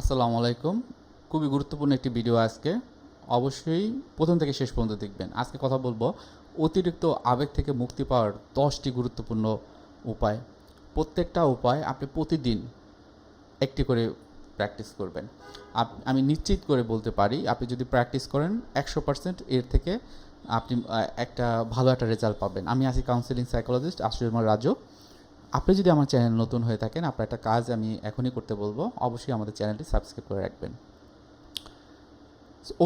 আসসালামু আলাইকুম। খুবই গুরুত্বপূর্ণ একটি ভিডিও আজকে। অবশ্যই প্রথম থেকে শেষ পর্যন্ত দেখবেন। আজকে কথা বলব অতিরিক্ত আবেগ থেকে মুক্তি পাওয়ার দশটি গুরুত্বপূর্ণ উপায়। প্রত্যেকটা উপায় আপনি প্রতিদিন একটি করে প্র্যাকটিস করবেন। আমি নিশ্চিত করে বলতে পারি, আপনি যদি প্র্যাকটিস করেন একশো পার্সেন্ট এর থেকে আপনি একটা ভালো একটা রেজাল্ট পাবেন। আমি আছি কাউন্সিলিং সাইকোলজিস্ট আশুরমা রাজু। আপনি যদি আমার চ্যানেল নতুন হয়ে থাকেন, আপনার একটা কাজ আমি এখনই করতে বলব, অবশ্যই আমাদের চ্যানেলটি সাবস্ক্রাইব করে রাখবেন।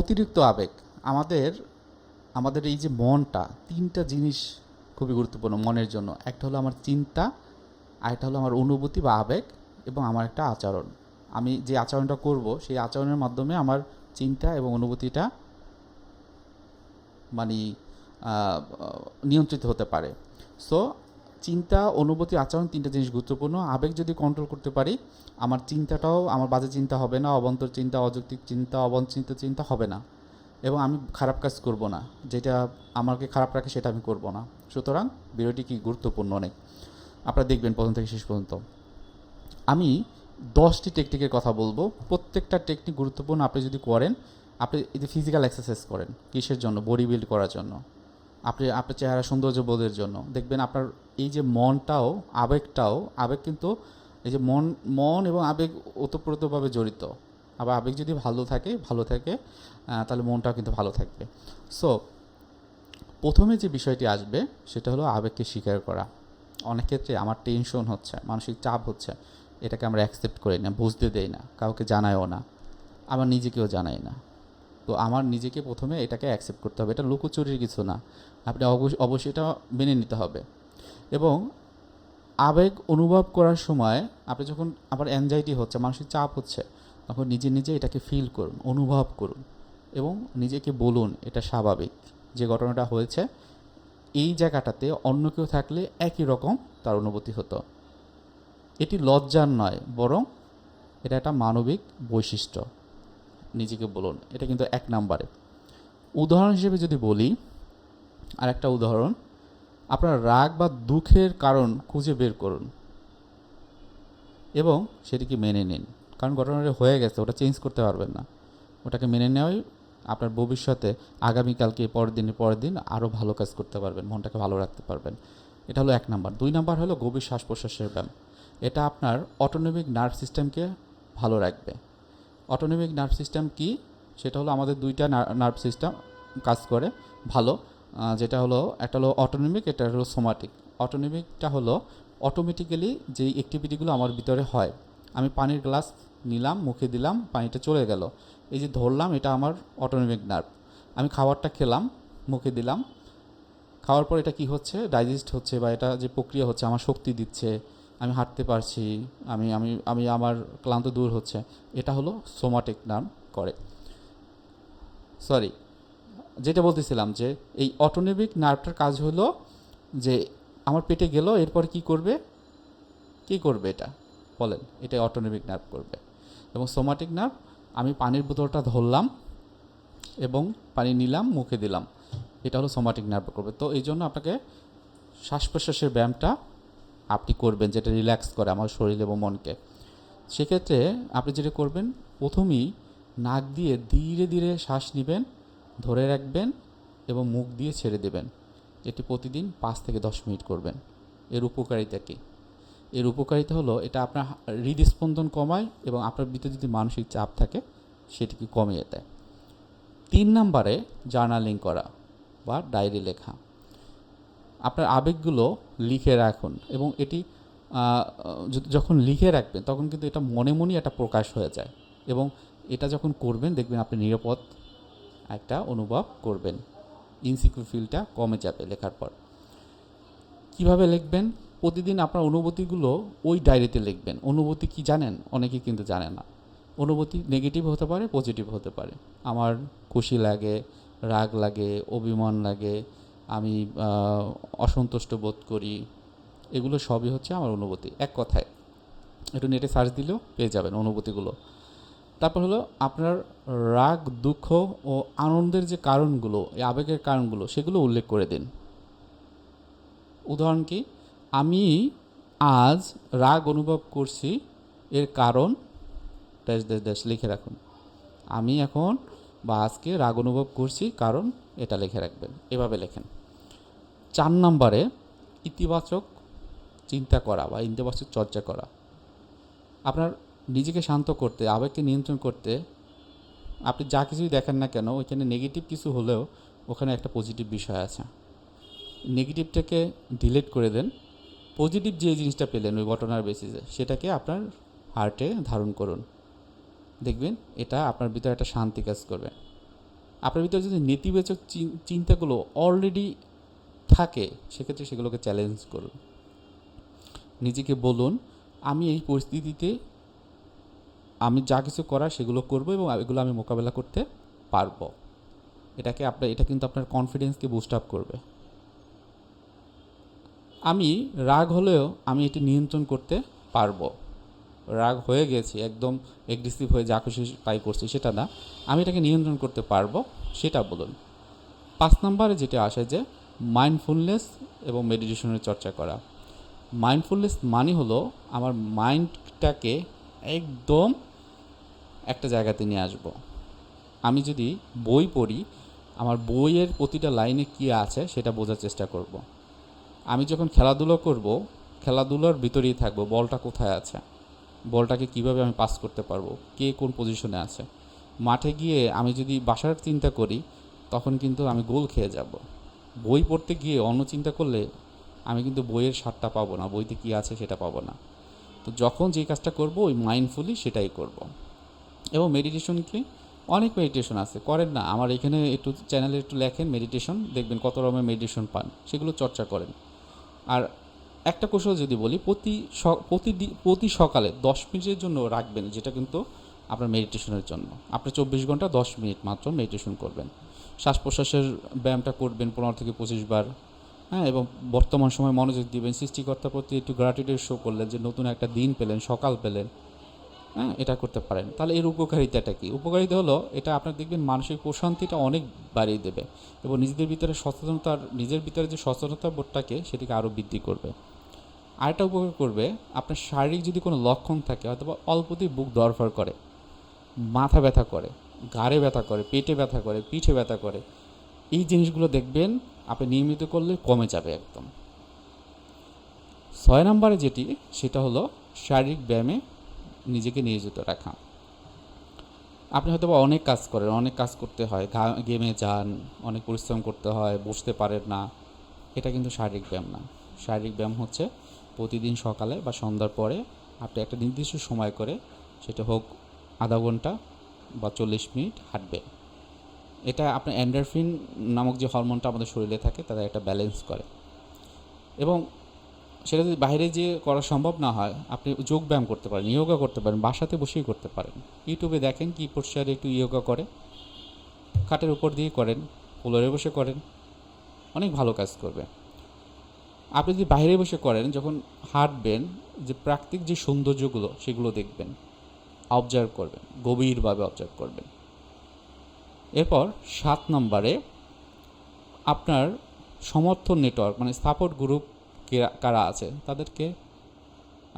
অতিরিক্ত আবেগ, আমাদের আমাদের এই যে মনটা, তিনটা জিনিস খুবই গুরুত্বপূর্ণ মনের জন্য। একটা হলো আমার চিন্তা আরেকটা হলো আমার অনুভূতি বা আবেগ এবং আমার একটা আচরণ। আমি যে আচরণটা করব, সেই আচরণের মাধ্যমে আমার চিন্তা এবং অনুভূতিটা মানে নিয়ন্ত্রিত হতে পারে। সো চিন্তা, অনুভূতি, আচরণ তিনটা জিনিস গুরুত্বপূর্ণ। আবেগ যদি কন্ট্রোল করতে পারি, আমার চিন্তাটাও, আমার বাজে চিন্তা হবে না, অবন্তর চিন্তা, অযৌক্তিক চিন্তা, অবঞ্চিত চিন্তা হবে না। এবং আমি খারাপ কাজ করব না, যেটা আমাকে খারাপ রাখে সেটা আমি করব না। সুতরাং ভিডিওটি কি গুরুত্বপূর্ণ অনেক? আপনারা দেখবেন প্রথম থেকে শেষ পর্যন্ত। আমি দশটি টেকনিকের কথা বলব। প্রত্যেকটা টেকনিক গুরুত্বপূর্ণ আপনি যদি করেন, আপনি এই যে ফিজিক্যাল এক্সারসাইজ করেন, কিসের জন্য? বডি বিল্ড করার জন্য। আপনি আপনার চেহারা সৌন্দর্য বোধের জন্য। দেখবেন আপনার এই যে মনটাও, আবেগটাও, আবেগ কিন্তু এই যে মন মন এবং আবেগ ওতপ্রোতভাবে জড়িত। আবার আবেগ যদি ভালো থাকে ভালো থাকে তাহলে মনটাও কিন্তু ভালো থাকবে। সো প্রথমে যে বিষয়টি আসবে, সেটা হলো আবেগকে স্বীকার করা। অনেক ক্ষেত্রে আমার টেনশন হচ্ছে, মানসিক চাপ হচ্ছে, এটাকে আমরা অ্যাকসেপ্ট করি না, বুঝতে দেই না, কাউকে জানায়ও না আমার নিজেকেও জানাই না। তো আমার নিজেকে প্রথমে এটাকে অ্যাকসেপ্ট করতে হবে। এটা লুকোচুরির কিছু না। আপনি অবশ্য অবশ্যই এটা মেনে নিতে হবে। এবং আবেগ অনুভব করার সময় আপনি যখন আবার অ্যাংজাইটি হচ্ছে, মানসিক চাপ হচ্ছে, তখন নিজে নিজে এটাকে ফিল করুন, অনুভব করুন এবং নিজেকে বলুন, এটা স্বাভাবিক যে ঘটনাটা হয়েছে। এই জায়গাটাতে অন্য কেউ থাকলে একই রকম তার অনুভূতি হতো। এটি লজ্জার নয়, বরং এটা একটা মানবিক বৈশিষ্ট্য। নিজেকে বলুন, এটা কিন্তু এক নাম্বারে। উদাহরণ হিসেবে যদি বলি আর একটা উদাহরণ, আপনার রাগ বা দুঃখের কারণ খুঁজে বের করুন এবং সেটিকে মেনে নিন। কারণ ঘটনাটা হয়ে গেছে, ওটা চেঞ্জ করতে পারবেন না। ওটাকে মেনে নেওয়াই আপনার ভবিষ্যতে আগামীকালকে, পরের দিনের পরের দিন আরও ভালো কাজ করতে পারবেন, মনটাকে ভালো রাখতে পারবেন। এটা হলো এক নাম্বার। দুই নাম্বার হলো গভীর শ্বাস প্রশ্বাসের ব্যায়াম। এটা আপনার অটোনমিক নার্ভ সিস্টেমকে ভালো রাখবে। অটোনমিক নার্ভ সিস্টেম কি? সেটা হলো আমাদের দুইটা নার্ভ সিস্টেম কাজ করে, ভালো। যেটা হলো, একটা হলো অটোনমিক এটা হলো সোমাটিক অটোনমিকটা হলো অটোমেটিক্যালি যেই অ্যাক্টিভিটিগুলো আমার ভিতরে হয়। আমি পানির গ্লাস নিলাম, মুখে দিলাম, পানিটা চলে গেল। এই যে ধরলাম, এটা আমার অটোনমিক নার্ভ আমি খাবারটা খেলাম, মুখে দিলাম। খাওয়ার পর এটা কি হচ্ছে? ডাইজেস্ট হচ্ছে বা এটা যে প্রক্রিয়া হচ্ছে, আমার শক্তি দিচ্ছে। আমি হাঁটতে পারছি, আমি আমি আমি আমার ক্লান্ত দূর হচ্ছে। এটা হলো সোমাটিক নার্ভ করে। সরি যেটা বলতেছিলাম যে এই অটোনমিক নার্ভটার কাজ হলো যে আমার পেটে গেল, এরপর কি করবে? কি করবে এটা? বলেন, এটা অটোনমিক নার্ভ করবে। এবং সোমাটিক নার্ভ আমি পানির বোতলটা ধরলাম এবং পানি নিলাম, মুখে দিলাম। এটা হলো সোমাটিক নার্ভ করবে। তো এই জন্য আপনাকে শ্বাস প্রশ্বাসের ব্যায়ামটা আপনি করবেন, যেটা রিল্যাক্স করে আমার শরীর এবং মনকে। সেক্ষেত্রে আপনি যেটা করবেন, প্রথমেই নাক দিয়ে ধীরে ধীরে শ্বাস নেবেন, ধরে রাখবেন এবং মুখ দিয়ে ছেড়ে দেবেন। এটি প্রতিদিন পাঁচ থেকে দশ মিনিট করবেন। এর উপকারিতা কী? এর উপকারিতা হলো, এটা আপনার হৃদস্পন্দন কমায় এবং আপনার ভিতরে যদি মানসিক চাপ থাকে, সেটিকে কমিয়ে দেয়। তিন নম্বরে জার্নালিং করা বা ডায়েরি লেখা। আপনার আবেগগুলো লিখে রাখুন এবং এটি যখন লিখে রাখবেন, তখন কিন্তু এটা মনে মনেই একটা প্রকাশ হয়ে যায় এবং এটা যখন করবেন, দেখবেন আপনি নিরাপদ একটা অনুভব করবেন। ইনসিকিউর ফিলটা কমে যাবে লেখার পর। কীভাবে লিখবেন? প্রতিদিন আপনার অনুভূতিগুলো ওই ডায়েরিতে লিখবেন। অনুভূতি কি জানেন? অনেকে কিন্তু জানে না। অনুভূতি নেগেটিভ হতে পারে, পজিটিভ হতে পারে। আমার খুশি লাগে, রাগ লাগে, অভিমান লাগে আমি অসন্তুষ্ট বোধ করি। এগুলো সবই হচ্ছে আমার অনুভূতি, এক কথায়। একটু নেটে সার্চ দিলেও পেয়ে যাবেন অনুভূতিগুলো। তারপর হলো আপনার রাগ, দুঃখ ও আনন্দের যে কারণগুলো, এই আবেগের কারণগুলো, সেগুলো উল্লেখ করে দিন। উদাহরণ কি? আমি আজ রাগ অনুভব করছি, এর কারণ ড্যাশ ড্যাশ ড্যাশ লিখে রাখুন। আমি এখন বা আজকে রাগ অনুভব করছি, কারণ এটা লিখে রাখবেন। এভাবে লেখেন। চার নম্বরে ইতিবাচক চিন্তা করা বা ইতিবাচক চর্চা করা। আপনার নিজেকে শান্ত করতে, আবেগকে নিয়ন্ত্রণ করতে আপনি যা কিছুই দেখেন না কেন, ওইখানে নেগেটিভ কিছু হলেও ওখানে একটা পজিটিভ বিষয় আছে। নেগেটিভটাকে ডিলিট করে দেন। পজিটিভ যে জিনিসটা পেলেন ওই ঘটনার বেসিসে সেটাকে আপনার হার্টে ধারণ করুন। দেখবেন এটা আপনার ভিতরে একটা শান্তি কাজ করবে। আপনার ভিতরে যদি নেতিবাচক চিন- চিন্তাগুলো অলরেডি থাকে, সেক্ষেত্রে সেগুলোকে চ্যালেঞ্জ করুন। নিজেকে বলুন, আমি এই পরিস্থিতিতে, আমি যা কিছু করার সেগুলো করব এবং এগুলো আমি মোকাবেলা করতে পারব। এটাকে আপনার, এটা কিন্তু আপনার কনফিডেন্সকে বুস্ট আপ করবে। আমি রাগ হলেও আমি এটি নিয়ন্ত্রণ করতে পারব। রাগ হয়ে গেছি, একদম এগ্রেসিভ হয়ে যা খুশি তাই করছি, সেটা না। আমি এটাকে নিয়ন্ত্রণ করতে পারব, সেটা বলুন। পাঁচ নম্বরে যেটা আসে যে মাইন্ডফুলনেস এবং মেডিটেশনের চর্চা করা। মাইন্ডফুলনেস মানে হলো আমার মাইন্ডটাকে একদম একটা জায়গাতে নিয়ে আসব। আমি যদি বই পড়ি, আমার বইয়ের প্রতিটা লাইনে কী আছে সেটা বোঝার চেষ্টা করব। আমি যখন খেলাধুলো করব, খেলাধুলার ভিতরেই থাকব, বলটা কোথায় আছে? বলটাকে কীভাবে আমি পাস করতে পারব? কে কোন পজিশনে আছে? মাঠে গিয়ে আমি যদি বাসার চিন্তা করি, তখন কিন্তু আমি গোল খেয়ে যাব। বই পড়তে গিয়ে অন্য চিন্তা করলে আমি কিন্তু বইয়ের স্বাদটা পাবো না, বইতে কী আছে সেটা পাবো না। তো যখন যে কাজটা করব, ওই মাইন্ডফুলি সেটাই করব। এবং মেডিটেশন কি? অনেক মেডিটেশন আছে, করেন না। আমার এখানে একটু চ্যানেলে একটু লেখেন মেডিটেশন দেখবেন কত রকমের মেডিটেশন পান, সেগুলো চর্চা করেন। আর একটা কৌশল যদি বলি, প্রতি প্রতিদি প্রতি সকালে দশ মিনিটের জন্য রাখবেন, যেটা কিন্তু আপনার মেডিটেশনের জন্য। আপনি চব্বিশ ঘণ্টা দশ মিনিট মাত্র মেডিটেশন করবেন। শ্বাস প্রশ্বাসের ব্যায়ামটা করবেন পনেরো থেকে পঁচিশ বার। হ্যাঁ এবং বর্তমান সময় মনোযোগ দিবেন। সৃষ্টিকর্তার প্রতি একটু গ্র্যাটিটিউড শো করলেন যে নতুন একটা দিন পেলেন, সকাল পেলেন। হ্যাঁ এটা করতে পারেন। তাহলে এর উপকারিতাটা কি? উপকারিতা হলো, এটা আপনার দেখবেন মানসিক প্রশান্তিটা অনেক বাড়িয়ে দেবে এবং নিজেদের ভিতরে সচেতনতার, নিজের ভিতরে যে সচেতনতা বোধটাকে সেটিকে আরও বৃদ্ধি করবে। আরেকটা উপকার করবে, আপনার শারীরিক যদি কোনো লক্ষণ থাকে অথবা অল্পতেই বুক দরফর করে, মাথা ব্যথা করে ঘাড়ে ব্যথা করে, পেটে ব্যথা করে, পিঠে ব্যথা করে, এই জিনিসগুলো দেখবেন আপনি নিয়মিত করলে কমে যাবে একদম। ছয় নম্বরে যেটি, সেটা হলো শারীরিক ব্যায়ামে নিজেকে নিয়োজিত রাখা। আপনি হয়তো অনেক কাজ করেন, অনেক কাজ করতে হয় গেমে যান, অনেক পরিশ্রম করতে হয়, বসতে পারেন না, এটা কিন্তু শারীরিক ব্যায়াম না। শারীরিক ব্যায়াম হচ্ছে প্রতিদিন সকালে বা সন্ধ্যার পরে আপনি একটা নির্দিষ্ট সময় করে, সেটা হোক আধা ঘণ্টা বা চল্লিশ মিনিট হাঁটবে। এটা আপনার অ্যান্ডারফিন নামক যে হরমোনটা আমাদের শরীরে থাকে তাদের একটা ব্যালেন্স করে। এবং সেটা যদি বাইরে যে করা সম্ভব না হয়, আপনি যোগ ব্যায়াম করতে পারেন ইয়োগা করতে পারেন, বাসাতে বসেই করতে পারেন। ইউটিউবে দেখেন কি পোস্টারে একটু ইয়োগা করে। খাটের উপর দিয়ে করেন ফ্লোরে বসে করেন, অনেক ভালো কাজ করবে। আপনি যদি বাইরে বসে করেন, যখন হাঁটবেন, যে প্রাকৃতিক যে সৌন্দর্যগুলো, সেগুলো দেখবেন। অবজার্ভ করবেন, গভীরভাবে অবজার্ভ করবেন। এরপর সাত নম্বরে আপনার সমর্থন নেটওয়ার্ক মানে সাপোর্ট গ্রুপ কারা আছে, তাদেরকে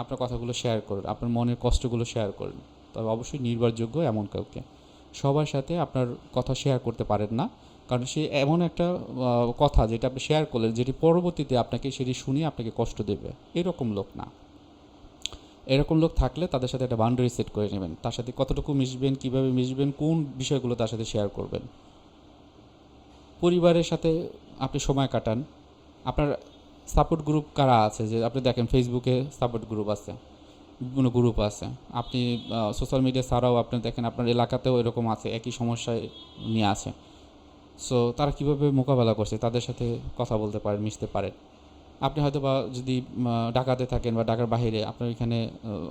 আপনার কথাগুলো শেয়ার করুন, আপনার মনের কষ্টগুলো শেয়ার করুন। তবে অবশ্যই নির্ভরযোগ্য এমন কাউকে। সবার সাথে আপনার কথা শেয়ার করতে পারেন না, কারণ সে এমন একটা কথা যেটা আপনি শেয়ার করলেন, যেটি পরবর্তীতে আপনাকে সেটি শুনিয়ে আপনাকে কষ্ট দেবে। এরকম লোক না। এরকম লোক থাকলে তাদের সাথে একটা বাউন্ডারি সেট করে নেবেন। তার সাথে কতটুকু মিশবেন, কীভাবে মিশবেন, কোন বিষয়গুলো তার সাথে শেয়ার করবেন। পরিবারের সাথে আপনি সময় কাটান। আপনার সাপোর্ট গ্রুপ কারা আছে? যে আপনি দেখেন ফেসবুকে সাপোর্ট গ্রুপ আছে বিভিন্ন গ্রুপ আছে। আপনি সোশ্যাল মিডিয়া ছাড়াও আপনি দেখেন আপনার এলাকাতেও এরকম আছে, একই সমস্যায় নিয়ে আছে। সো তারা কীভাবে মোকাবেলা করছে? তাদের সাথে কথা বলতে পারেন মিশতে পারেন আপনি হয়তো বা যদি ঢাকাতে থাকেন বা ঢাকার বাইরে আপনার এখানে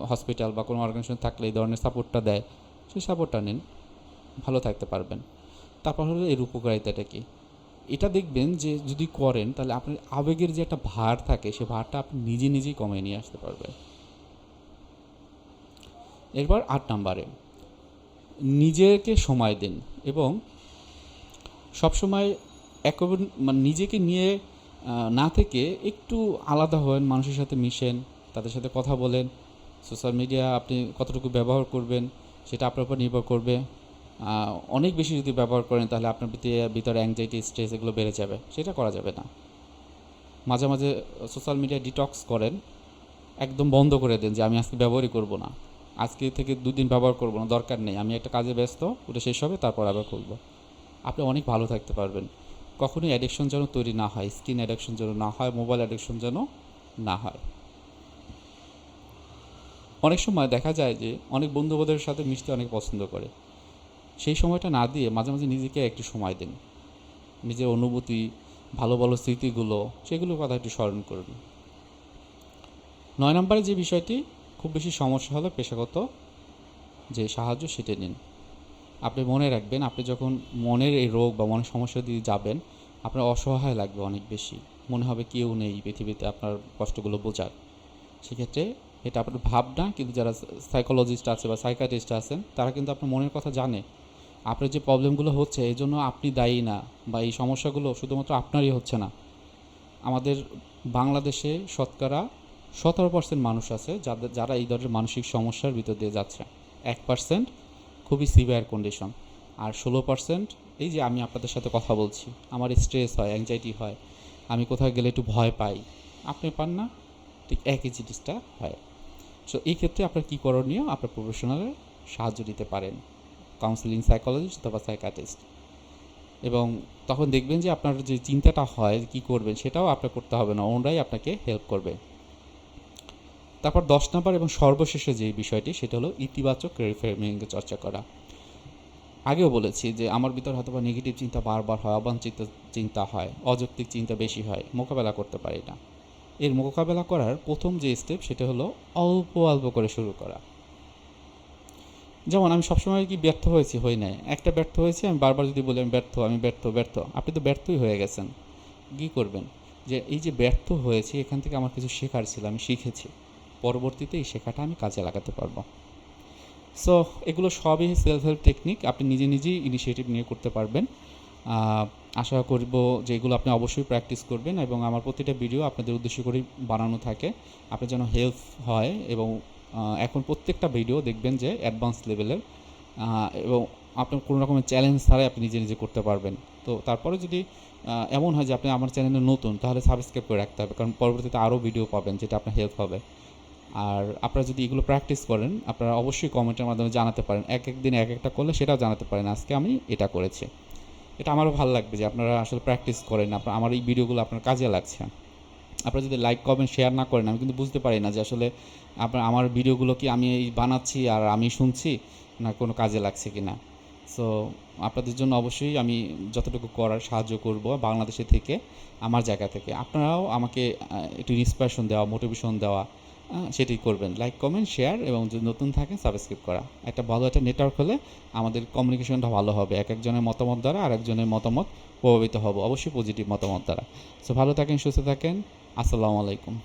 হসপিটাল বা কোনো অর্গানাইজেশন থাকলে এই ধরনের সাপোর্টটা দেয়, সেই সাপোর্টটা নিন, ভালো থাকতে পারবেন। তারপর হলো এর উপকারিতাটা কি? এটা দেখবেন যে যদি করেন তাহলে আপনার আবেগের যে একটা ভার থাকে, সে ভারটা আপনি নিজে নিজেই কমিয়ে নিয়ে আসতে পারবেন। এরপর আট নাম্বারে, নিজেকে সময় দিন এবং সবসময় এক মানে নিজেকে নিয়ে না থেকে একটু আলাদা হন, মানুষের সাথে মিশেন, তাদের সাথে কথা বলেন। সোশ্যাল মিডিয়া আপনি কতটুকু ব্যবহার করবেন, সেটা আপনার উপর নির্ভর করবে। অনেক বেশি যদি ব্যবহার করেন, তাহলে আপনার ভিতরে অ্যাংজাইটি স্ট্রেস এগুলো বেড়ে যাবে। সেটা করা যাবে না। মাঝে মাঝে সোশ্যাল মিডিয়া ডিটক্স করেন, একদম বন্ধ করে দেন যে আমি আজকে ব্যবহারই করব না। আজকে থেকে দুদিন ব্যবহার করব না, দরকার নেই। আমি একটা কাজে ব্যস্ত, ওটা শেষ হবে, তারপর আবার খুলবো। আপনি অনেক ভালো থাকতে পারবেন। কখনোই অ্যাডিকশন যেন তৈরি না হয় স্ক্রিন অ্যাডিকশন যেন না হয় মোবাইল অ্যাডিকশন যেন না হয়। অনেক সময় দেখা যায় যে, অনেক বন্ধুবান্ধবের সাথে মিশতে অনেক পছন্দ করে। সেই সময়টা না দিয়ে মাঝে মাঝে নিজেকে একটু সময় দিন। নিজের অনুভূতি, ভালো ভালো স্মৃতিগুলো, সেগুলোর কথা একটু স্মরণ করুন। নয় নম্বরে যে বিষয়টি খুব বেশি সমস্যা হলো পেশাগত যে সাহায্য সেটা নিন। আপনি মনে রাখবেন, আপনি যখন মনের এই রোগ বা মনের সমস্যা দিয়ে যাবেন, আপনার অসহায় লাগবে অনেক বেশি। মনে হবে কেউ নেই পৃথিবীতে আপনার কষ্টগুলো বোঝার। সেক্ষেত্রে এটা আপনার ভাবনা, কিন্তু যারা সাইকোলজিস্ট আছে বা সাইকাটিস্ট আছেন, তারা কিন্তু আপনার মনের কথা জানে। আপনার যে প্রবলেমগুলো হচ্ছে এই জন্য আপনি দায়ী না বা এই সমস্যাগুলো শুধুমাত্র আপনারই হচ্ছে না। আমাদের বাংলাদেশে শতকরা সতেরো পার্সেন্ট মানুষ আছে, যাদের, যারা এই ধরনের মানসিক সমস্যার ভিতর দিয়ে যাচ্ছে। এক পার্সেন্ট খুবই সিভিয়ার কন্ডিশন আর ষোলো পার্সেন্ট এই যে আমি আপনাদের সাথে কথা বলছি, আমার স্ট্রেস হয় অ্যাংজাইটি হয়, আমি কোথাও গেলে একটু ভয় পাই। আপনি পান না, ঠিক একই জিনিসটা হয়। সো এই ক্ষেত্রে আপনার কী করণীয়? আপনার প্রফেশনালের সাহায্য নিতে পারেন। কাউন্সিলিং সাইকোলজিস্ট অথবা সাইকাটিস্ট এবং তখন দেখবেন যে আপনার যে চিন্তাটা হয়, কি করবেন, সেটাও আপনার করতে হবে না ওনরাই আপনাকে হেল্প করবে। তারপর দশ নম্বর এবং সর্বশেষে যে বিষয়টি, সেটা হলো ইতিবাচক রিফ্রেমিংকে চর্চা করা। আগেও বলেছি যে আমার ভিতর হয়তো বা নেগেটিভ চিন্তা বারবার হয়, অবাঞ্ছিত চিন্তা হয়, অযৌক্তিক চিন্তা বেশি হয়, মোকাবেলা করতে পারি না। এর মোকাবেলা করার প্রথম যে স্টেপ সেটা হলো অল্প অল্প করে শুরু করা। যেমন আমি সবসময় কি ব্যর্থ হয়েছি? হই নাই। একটা ব্যর্থ হয়েছি, আমি বারবার যদি বলি, আমি ব্যর্থ আমি ব্যর্থ ব্যর্থ, আপনি তো ব্যর্থই হয়ে গেছেন। কী করবেন? যে এই যে ব্যর্থ হয়েছি, এখান থেকে আমার কিছু শেখার ছিল, আমি শিখেছি। পরবর্তীতে এই শেখাটা আমি কাজে লাগাতে পারব। সো এগুলো সবই সেলফ হেল্প টেকনিক আপনি নিজে নিজেই ইনিশিয়েটিভ নিয়ে করতে পারবেন। আশা করব যে এগুলো আপনি অবশ্যই প্র্যাকটিস করবেন এবং আমার প্রতিটা ভিডিও আপনাদের উদ্দেশ্য করেই বানানো থাকে। আপনার যেন হেল্প হয় এবং এখন প্রত্যেকটা ভিডিও দেখবেন যে অ্যাডভান্স লেভেলের এবং আপনার কোনো রকমের চ্যালেঞ্জ ছাড়াই আপনি নিজে নিজে করতে পারবেন। তো তারপরে যদি এমন হয় যে আপনি আমার চ্যানেলে নতুন, তাহলে সাবস্ক্রাইব করে রাখতে হবে। কারণ পরবর্তীতে আরও ভিডিও পাবেন যেটা আপনার হেল্প হবে। আর আপনারা যদি এগুলো প্র্যাকটিস করেন, আপনারা অবশ্যই কমেন্টের মাধ্যমে জানাতে পারেন। এক এক দিন এক একটা করলে সেটাও জানাতে পারেন, আজকে আমি এটা করেছি। এটা আমারও ভালো লাগবে যে আপনারা আসলে প্র্যাকটিস করেন আপনার আমার এই ভিডিওগুলো আপনার কাজে লাগছে। আপনারা যদি লাইক কমেন্ট শেয়ার না করেন, আমি কিন্তু বুঝতে পারি না যে আসলে আপনার আমার ভিডিওগুলো কি আমি এই বানাচ্ছি আর আমি শুনছি না কোনো কাজে লাগছে কি না সো আপনাদের জন্য অবশ্যই আমি যতটুকু করার সাহায্য করব বাংলাদেশে থেকে, আমার জায়গা থেকে। আপনারাও আমাকে একটু ইন্সপিরেশন দেওয়া মোটিভেশন দেওয়া সেটি করবেন। লাইক কমেন্ট শেয়ার এবং যদি নতুন থাকেন সাবস্ক্রাইব করা। একটা ভালো একটা নেটওয়ার্ক হলে আমাদের কমিউনিকেশনটা ভালো হবে। এক একজনের মতামত দ্বারা আর একজনের মতামত প্রভাবিত হবে। অবশ্যই পজিটিভ মতামত দ্বারা। সো ভালো থাকেন, সুস্থ থাকেন। আসসালামু আলাইকুম।